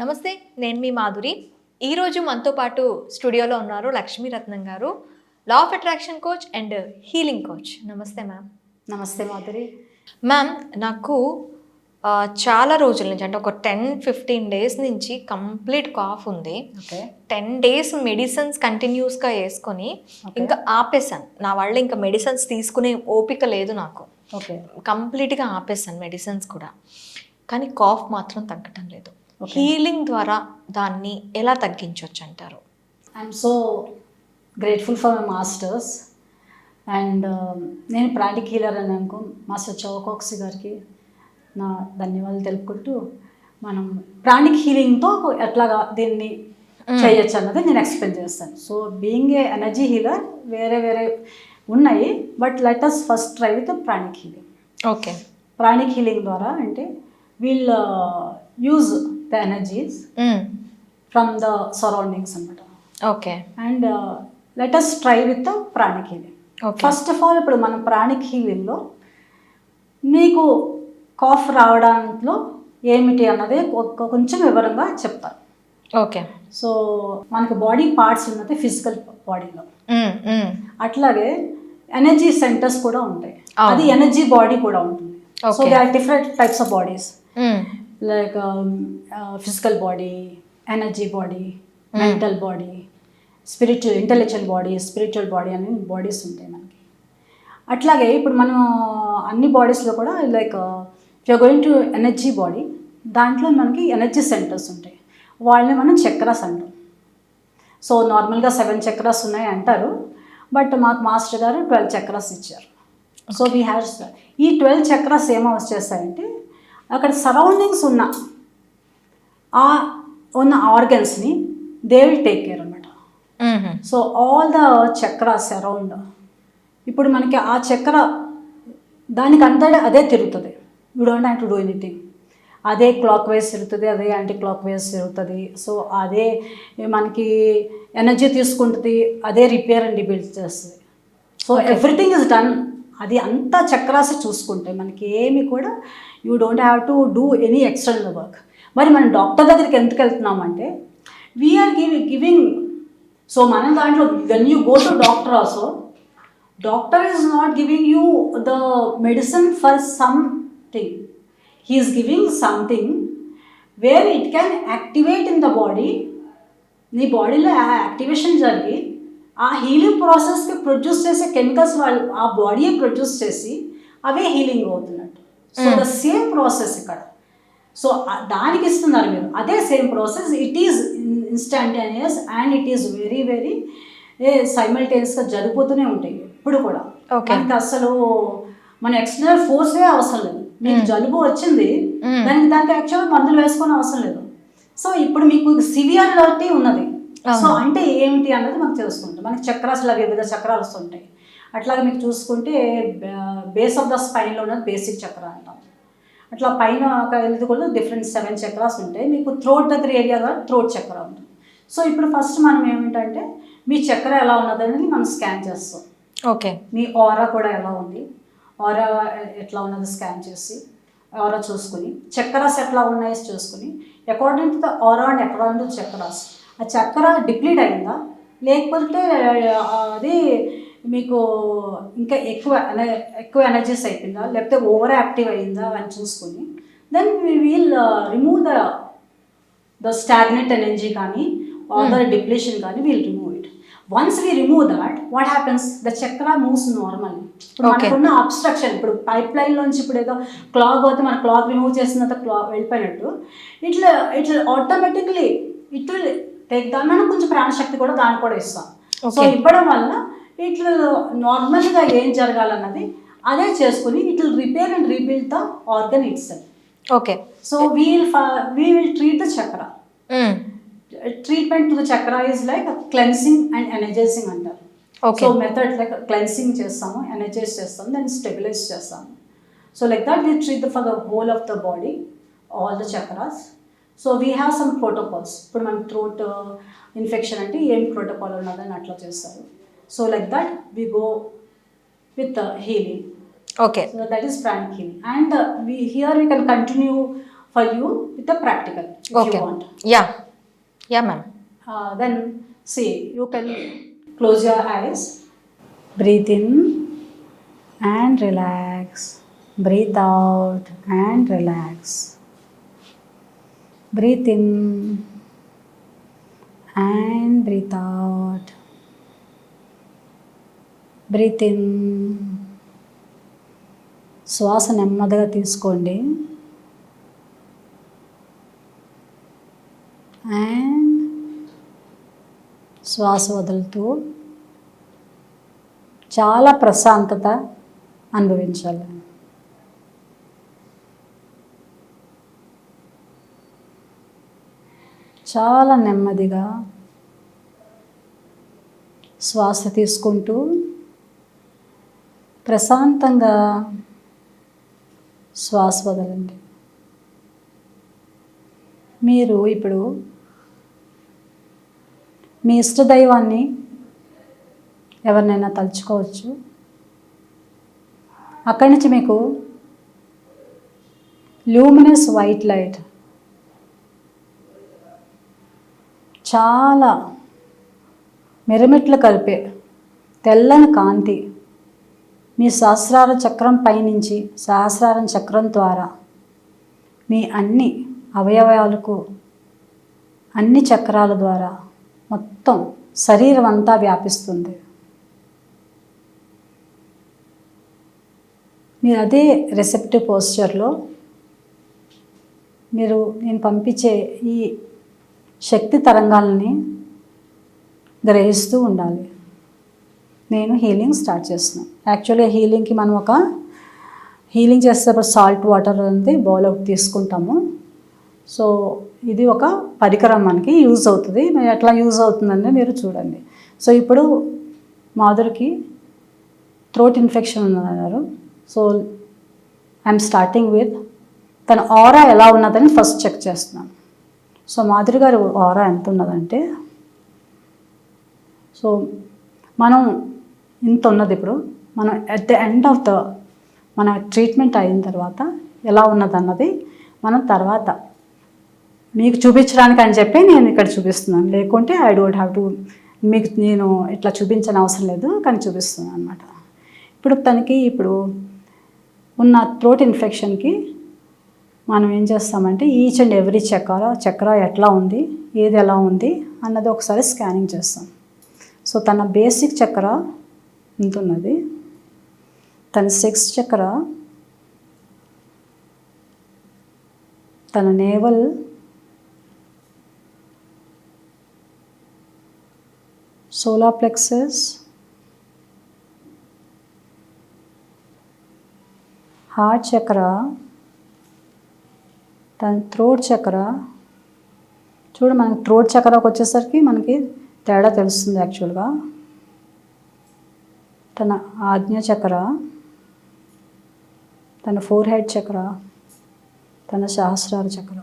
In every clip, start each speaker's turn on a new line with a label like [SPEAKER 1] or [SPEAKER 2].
[SPEAKER 1] నమస్తే నేను మీ మాధురి. ఈరోజు మనతో పాటు స్టూడియోలో ఉన్నారు Lakshmi Ratnam garu law of attraction coach and healing coach నమస్తే మ్యామ్
[SPEAKER 2] నమస్తే మాధురి.
[SPEAKER 1] మ్యామ్ నాకు చాలా రోజుల నుంచి అంటే ఒక టెన్ ఫిఫ్టీన్ డేస్ నుంచి కంప్లీట్ కాఫ్ ఉంది.
[SPEAKER 2] ఓకే.
[SPEAKER 1] టెన్ డేస్ మెడిసిన్స్ కంటిన్యూస్గా వేసుకొని ఇంకా ఆపేసాను నా వల్ల ఇంకా మెడిసిన్స్ తీసుకునే ఓపిక లేదు నాకు.
[SPEAKER 2] ఓకే.
[SPEAKER 1] కంప్లీట్గా ఆపేసాను మెడిసిన్స్ కూడా. కానీ కాఫ్ మాత్రం తగ్గటం లేదు. హీలింగ్ ద్వారా దాన్ని ఎలా తగ్గించవచ్చు అంటారు
[SPEAKER 2] I'm so grateful for my masters and నేను ప్రాణిక్ హీలర్ అని అనుకో మాస్టర్ చౌకాక్సి గారికి నా ధన్యవాదాలు తెలుపుకుంటూ మనం ప్రాణిక్ హీలింగ్తో ఎట్లాగా దీన్ని చేయొచ్చు అన్నది నేను ఎక్స్ప్లెయిన్ చేస్తాను. So being a energy healer వేరే వేరే ఉన్నాయి. But let us first try with pranic healing
[SPEAKER 1] okay
[SPEAKER 2] pranic healing ద్వారా అంటే we'll use the energies from the surroundings అనమాట
[SPEAKER 1] okay
[SPEAKER 2] and let us try with pranic healing first of all ఇప్పుడు మనం pranic హీలింగ్లో మీకు cough రావడంలో ఏమిటి అన్నది కొంచెం వివరంగా చెప్తాను.
[SPEAKER 1] ఓకే
[SPEAKER 2] సో మనకి బాడీ పార్ట్స్ ఉన్నది ఫిజికల్ బాడీలో అట్లాగే ఎనర్జీ సెంటర్స్ కూడా ఉంటాయి.
[SPEAKER 1] అవును.
[SPEAKER 2] అది ఎనర్జీ బాడీ కూడా ఉంటుంది. So. They are different types of bodies like physical body energy body mental body spiritual intellectual body spiritual body అనే బాడీస్ ఉంటాయి మనకి. అట్లాగే ఇప్పుడు మనం అన్ని బాడీస్లో కూడా like you're going to energy body దాంట్లో మనకి ఎనర్జీ సెంటర్స్ ఉంటాయి. వాళ్ళని మనం చక్రాస్ అంటాం. సో నార్మల్గా సెవెన్ చక్రాస్ ఉన్నాయి అంటారు. బట్ మాకు మాస్టర్ గారు ట్వెల్వ్ చక్రాస్ ఇచ్చారు. సో వీ హ్యావ్ ఈ ట్వెల్వ్ చక్రాస్ ఏమో వచ్చేస్తాయంటే అక్కడ సరౌండింగ్స్ ఉన్న ఆ ఉన్న ఆర్గన్స్ని దే విల్ టేక్ కేర్ అనమాట so all the chakras around ఇప్పుడు మనకి ఆ చక్ర దానికి అంతటా అదే తిరుగుతుంది. You don't have to do anything అదే క్లాక్ వైజ్ తిరుగుతుంది అదే యాంటీ క్లాక్ వైజ్ తిరుగుతుంది. సో అదే మనకి ఎనర్జీ తీసుకుంటుంది అదే రిపేర్ అండ్ రిబిల్డ్ చేస్తుంది. సో ఎవ్రీథింగ్ ఇస్ డన్ అది అంతా చక్రాస్ చూసుకుంటే మనకి ఏమి కూడా you don't have to do any external work మరి మనం డాక్టర్ దగ్గరికి ఎందుకు వెళ్తున్నామంటే we are give giving so మనం దాంట్లో when you go to doctor also doctor is not giving you the medicine for something he's giving something where it can activate in the body నీ బాడీలో activation జరిగి ఆ healing ప్రాసెస్కి produce చేసే chemicals వాళ్ళు ఆ బాడీయే ప్రొడ్యూస్ చేసి అవే హీలింగ్ అవుతున్నట్టు. సో ద సేమ్ ప్రాసెస్ ఇక్కడ. సో దానికి ఇస్తున్నారు మీరు. అదే same process it is instantaneous and it is very very సైమల్టేనియస్గా జరిగిపోతూనే ఉంటాయి. ఇప్పుడు కూడా. మనకి అసలు మన ఎక్స్టర్నల్ ఫోర్సే అవసరం లేదు. మీకు జలుబు వచ్చింది
[SPEAKER 1] Mm.
[SPEAKER 2] దానికి దానికి యాక్చువల్గా మందులు వేసుకొని అవసరం లేదు. సో ఇప్పుడు మీకు సివియారిటీ ఉన్నది. సో అంటే ఏమిటి అన్నది మనకు తెలుసుకుంటాం. మనకి చక్రాలు ఇలా వివిధ చక్రాలు వస్తుంటాయి. అట్లాగే మీకు చూసుకుంటే బేస్ ఆఫ్ ద స్పైన్లో ఉన్నది బేసిక్ చక్ర అంటాం. అట్లా పైన ఒక ఇది కూడా డిఫరెంట్ సెవెన్ చక్రాస్ ఉంటాయి. మీకు థ్రోట్ దగ్గర ఏరియా థ్రోట్ చక్ర ఉంటుంది. సో ఇప్పుడు ఫస్ట్ మనం ఏమిటంటే మీ చక్ర ఎలా ఉన్నది అనేది మనం స్కాన్ చేస్తాం.
[SPEAKER 1] ఓకే.
[SPEAKER 2] మీ ఆరా కూడా ఎలా ఉంది? ఆరా ఎట్లా ఉన్నది స్కాన్ చేసి ఆరా చూసుకుని చక్రాస్ ఎట్లా ఉన్నాయో చూసుకుని according to the aura and according to chakras ఆ చక్ర డిప్లీట్ అయిందా? లేకపోతే అది మీకు ఇంకా ఎక్కువ ఎక్కువ ఎనర్జీస్ అయిపోయిందా? లేకపోతే ఓవర్ యాక్టివ్ అయిందా అని చూసుకుని? Then we we'll remove the the stagnant energy కానీ ఆర్ ద డిప్లేషన్ కానీ we'll remove it once we remove that what happens the chakra moves normal ఇప్పుడు. మనకున్న అబ్స్ట్రక్షన్ ఇప్పుడు పైప్ లైన్ నుంచి ఇప్పుడు ఏదో క్లాక్ పోతే మన క్లాక్ రిమూవ్ చేసిన తర్వాత క్లాక్ వెళ్ళిపోయినట్టు ఇట్లా ఇట్లా ఆటోమేటిక్లీ ఇట్ విల్ టేక్ దాని మనం కొంచెం ప్రాణశక్తి కూడా దానికి కూడా ఇస్తాం. సో. ఇవ్వడం వల్ల ఇట్లా నార్మల్గా ఏం జరగాలన్నది అదే చేసుకుని it will repair and rebuild the organ itself
[SPEAKER 1] okay
[SPEAKER 2] so we'll we will treat the chakra treatment to the chakra is like cleansing and energising అంటారు. సో మెథడ్ లైక్ క్లెన్సింగ్ చేస్తాము ఎనర్జైజ్ చేస్తాము దాన్ని స్టెబిలైజ్ చేస్తాము. So like that we treat for the whole of the body all the chakras so we have some protocols ఇప్పుడు మనం throat infection అంటే ఏం protocol ఉన్నదని అట్లా చేస్తారు. So like that we go with healing
[SPEAKER 1] okay
[SPEAKER 2] that is pranic healing and we here we can continue for you with practical
[SPEAKER 1] okay yeah yeah ma'am
[SPEAKER 2] then see you can close your eyes breathe in and relax breathe out and relax breathe in and breathe out breathe in శ్వాస నెమ్మదిగా తీసుకోండి. And శ్వాస వదులుతూ చాలా ప్రశాంతత అనుభవించాలి. చాలా నెమ్మదిగా శ్వాస తీసుకుంటూ ప్రశాంతంగా శ్వాస వదలండి. మీరు ఇప్పుడు మీ ఇష్టదైవాన్ని ఎవరినైనా తలుచుకోవచ్చు. అక్కడి నుంచి మీకు లూమినస్ వైట్ లైట్ చాలా మిరమిట్లు కలిపే తెల్లని కాంతి మీ సహస్రార చక్రం పైనుంచి సహస్రారం చక్రం ద్వారా మీ అన్ని అవయవాలకు అన్ని చక్రాల ద్వారా మొత్తం శరీరం అంతా వ్యాపిస్తుంది. మీరు అదే రిసెప్టివ్ పోస్చర్లో మీరు నేను పంపించే ఈ శక్తి తరంగాలని గ్రహిస్తూ ఉండాలి. నేను హీలింగ్ స్టార్ట్ చేస్తున్నాను యాక్చువల్గా హీలింగ్కి మనం ఒక హీలింగ్ చేసేటప్పుడు సాల్ట్ వాటర్ అనేది అవుట్ తీసుకుంటాము. సో ఇది ఒక పరికరం మనకి యూజ్ అవుతుంది. మరి ఎట్లా యూజ్ అవుతుందని మీరు చూడండి. సో ఇప్పుడు మాధురికి థ్రోట్ ఇన్ఫెక్షన్ ఉందన్నారు. సో ఐఎమ్ స్టార్టింగ్ విత్ తన ఆరా ఎలా ఉన్నదని ఫస్ట్ చెక్ చేస్తున్నాను. సో మాధురి గారి ఆరా ఎంత ఉన్నదంటే సో మనం ఇంత ఉన్నది ఇప్పుడు మనం at the end of the మన ట్రీట్మెంట్ అయిన తర్వాత ఎలా ఉన్నదన్నది మనం తర్వాత మీకు చూపించడానికి అని చెప్పి నేను ఇక్కడ చూపిస్తున్నాను. లేకుంటే ఐ డోంట్ హ్యావ్ టు మీకు నేను ఇట్లా చూపించని అవసరం లేదు కానీ చూపిస్తున్నాను అనమాట ఇప్పుడు తనకి ఇప్పుడు ఉన్న థ్రోట్ ఇన్ఫెక్షన్కి మనం ఏం చేస్తామంటే each and every chakra chakra ఎట్లా ఉంది ఏది ఎలా ఉంది అన్నది ఒకసారి స్కానింగ్ చేస్తాం. సో తన బేసిక్ చక్ర ఇంత ఉన్నది తన సెక్స్ చక్ర తన naval solar plexus heart chakra తన థ్రోట్ చక్ర చూడు మనకి థ్రోట్ చక్రకు వచ్చేసరికి మనకి తేడా తెలుస్తుంది యాక్చువల్గా తన ఆజ్ఞ చక్ర తన ఫోర్ హెడ్ చక్ర తన సహస్రార చక్ర.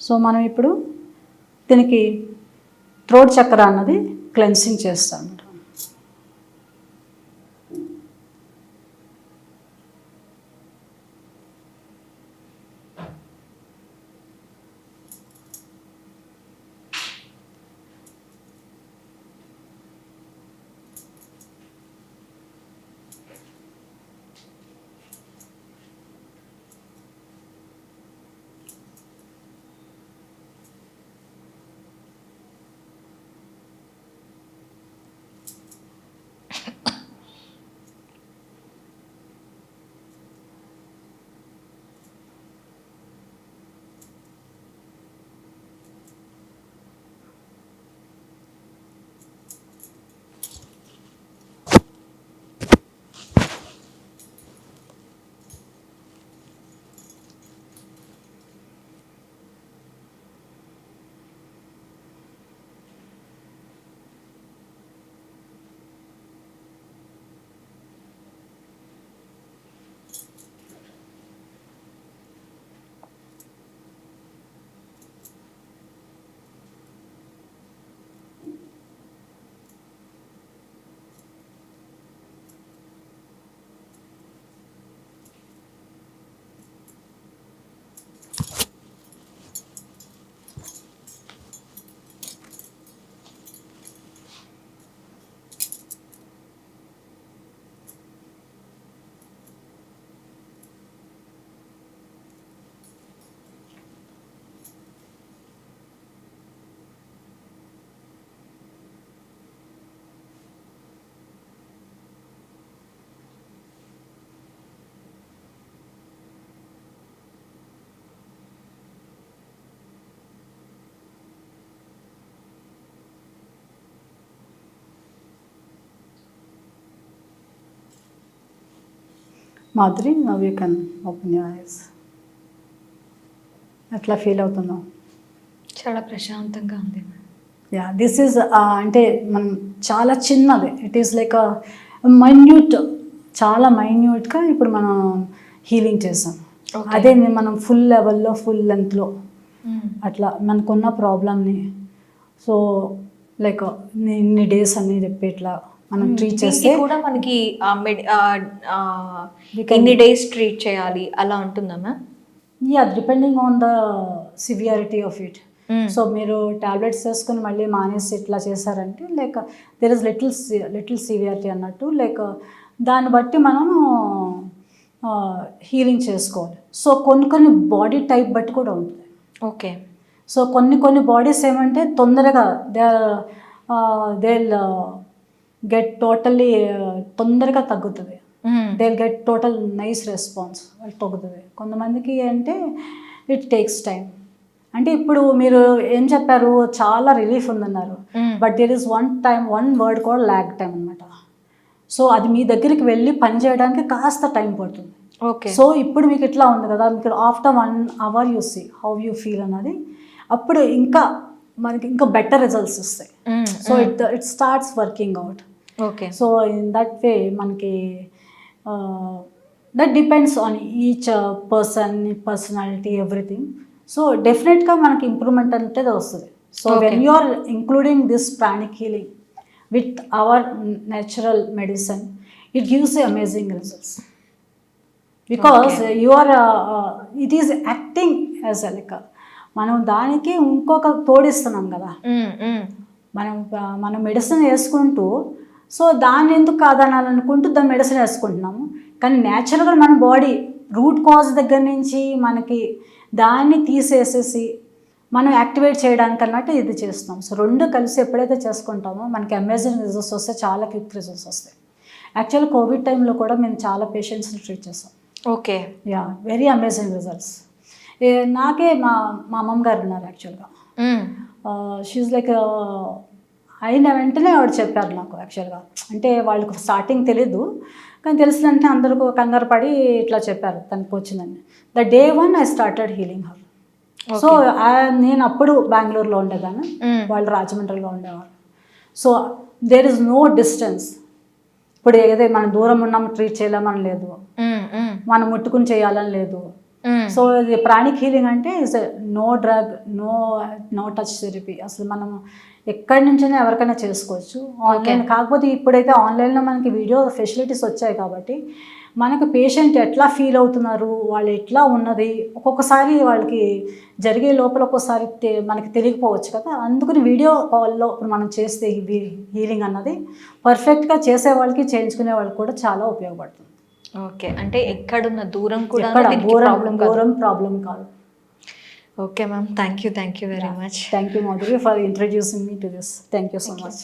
[SPEAKER 2] సో మనం ఇప్పుడు దీనికి థ్రోట్ చక్ర అన్నది క్లెన్సింగ్ చేస్తాం. Madhuri now you can open your eyes. ఎట్లా ఫీల్ అవుతున్నావు?
[SPEAKER 1] చాలా ప్రశాంతంగా ఉంది
[SPEAKER 2] యా దిస్ ఈజ్ అంటే మనం చాలా చిన్నది. ఇట్ ఈస్ లైక్ మైన్యూట్ చాలా మైన్యూట్గా ఇప్పుడు మనం హీలింగ్ చేసాం. అదే మనం ఫుల్ లెవెల్లో ఫుల్ లెంత్లో అట్లా మనకున్న ప్రాబ్లమ్ని సో లైక్ ఇన్ని డేస్ అని చెప్పి ఇట్లా మనం ట్రీట్ చేస్తే
[SPEAKER 1] కూడా మనకి ఎన్ని డేస్ ట్రీట్ చేయాలి? అలా ఉంటుందా ma'am?
[SPEAKER 2] Yeah depending on the severity of it so మీరు టాబ్లెట్స్ వేసుకొని మళ్ళీ మానేసి ఇట్లా చేశారంటే like there is little little severity అన్నట్టు లైక్ దాన్ని బట్టి మనము హీలింగ్ చేసుకోవాలి. సో కొన్ని కొన్ని బాడీ టైప్ బట్టి కూడా ఉంటుంది.
[SPEAKER 1] ఓకే
[SPEAKER 2] సో కొన్ని కొన్ని బాడీస్ ఏమంటే తొందరగా దే దే గెట్ టోటల్లీ తొందరగా తగ్గుతుంది. They get total nice response వాళ్ళు తగ్గుతుంది. కొంతమందికి అంటే ఇట్ టేక్స్ టైం అంటే ఇప్పుడు మీరు ఏం చెప్పారు చాలా రిలీఫ్ ఉందన్నారు. But there is one time one word కూడా ల్యాగ్ టైం అనమాట సో అది మీ దగ్గరికి వెళ్ళి పని చేయడానికి కాస్త టైం పడుతుంది.
[SPEAKER 1] ఓకే
[SPEAKER 2] సో ఇప్పుడు మీకు ఇట్లా ఉంది కదా మీకు after one hour you see how you feel అన్నది. అప్పుడు ఇంకా మనకి ఇంకా బెటర్ రిజల్ట్స్ వస్తాయి. So it it starts working out
[SPEAKER 1] okay
[SPEAKER 2] so in that way మనకి that depends on each person personality everything so డెఫినెట్గా మనకి ఇంప్రూవ్మెంట్ అంటే వస్తుంది. So. When you are including this pranic healing with our natural medicine it gives amazing results because you are it is acting as like మనం దానికి ఇంకొక తోడిస్తున్నాం కదా. మనం ఆ, మనం మెడిసిన్ వేసుకుంటూ సో దాన్ని ఎందుకు కాదనాలనుకుంటూ దాని మెడిసిన్ వేసుకుంటున్నాము? కానీ న్యాచురల్గా మన బాడీ రూట్ కాజ్ దగ్గర నుంచి మనకి దాన్ని తీసేసేసి మనం యాక్టివేట్ చేయడానికి అన్నట్టు ఇది చేస్తాం సో రెండు కలిసి ఎప్పుడైతే చేసుకుంటామో మనకి అమేజింగ్ రిజల్ట్స్ వస్తే చాలా క్విక్ రిజల్ట్స్ వస్తాయి. యాక్చువల్ కోవిడ్ టైంలో కూడా మేము చాలా పేషెంట్స్ని ట్రీట్ చేస్తాం.
[SPEAKER 1] Okay.
[SPEAKER 2] Yeah very amazing results నాకే మా మా అమ్మమ్మ గారు ఉన్నారు యాక్చువల్గా షీజ్ లైక్ అయిన వెంటనే ఆవిడ చెప్పారు నాకు యాక్చువల్గా అంటే వాళ్ళకు స్టార్టింగ్ తెలీదు కానీ తెలిసిన వెంటనే అందరికీ కంగారు పడి ఇట్లా చెప్పారు తనకు వచ్చిందని the day one I started healing her so నేను అప్పుడు బెంగళూరులో ఉండేదాన్ని వాళ్ళు రాజమండ్రిలో ఉండేవారు so there is no distance ఇప్పుడు ఏదో మనం దూరం ఉన్నాం ట్రీట్ చేయలేమని లేదు. మనం ముట్టుకుని చేయాలని లేదు. సో ఇది ప్రాణిక్ హీలింగ్ అంటే is no drug no no touch therapy అసలు మనం ఎక్కడి నుంచైనా ఎవరికైనా చేసుకోవచ్చు. ఆన్లైన్ కాకపోతే ఇప్పుడైతే ఆన్లైన్లో మనకి వీడియో ఫెసిలిటీస్ వచ్చాయి కాబట్టి మనకు పేషెంట్ ఎట్లా ఫీల్ అవుతున్నారు వాళ్ళు ఎట్లా ఉన్నది ఒక్కొక్కసారి వాళ్ళకి జరిగే లోపల ఒక్కోసారి మనకి తెలియకపోవచ్చు కదా. అందుకని వీడియో కాల్లో ఇప్పుడు మనం చేస్తే హీలింగ్ అన్నది పర్ఫెక్ట్గా చేసే వాళ్ళకి చేయించుకునే వాళ్ళకి కూడా చాలా ఉపయోగపడుతుంది.
[SPEAKER 1] ఓకే. అంటే ఎక్కడున్న దూరం కూడా
[SPEAKER 2] ఎక్కడ దూరం
[SPEAKER 1] ప్రాబ్లం కాదు.
[SPEAKER 2] దూరం ప్రాబ్లం కాదు.
[SPEAKER 1] Okay ma'am. Thank you thank you very much
[SPEAKER 2] thank you Madhuri for introducing me to this thank you so much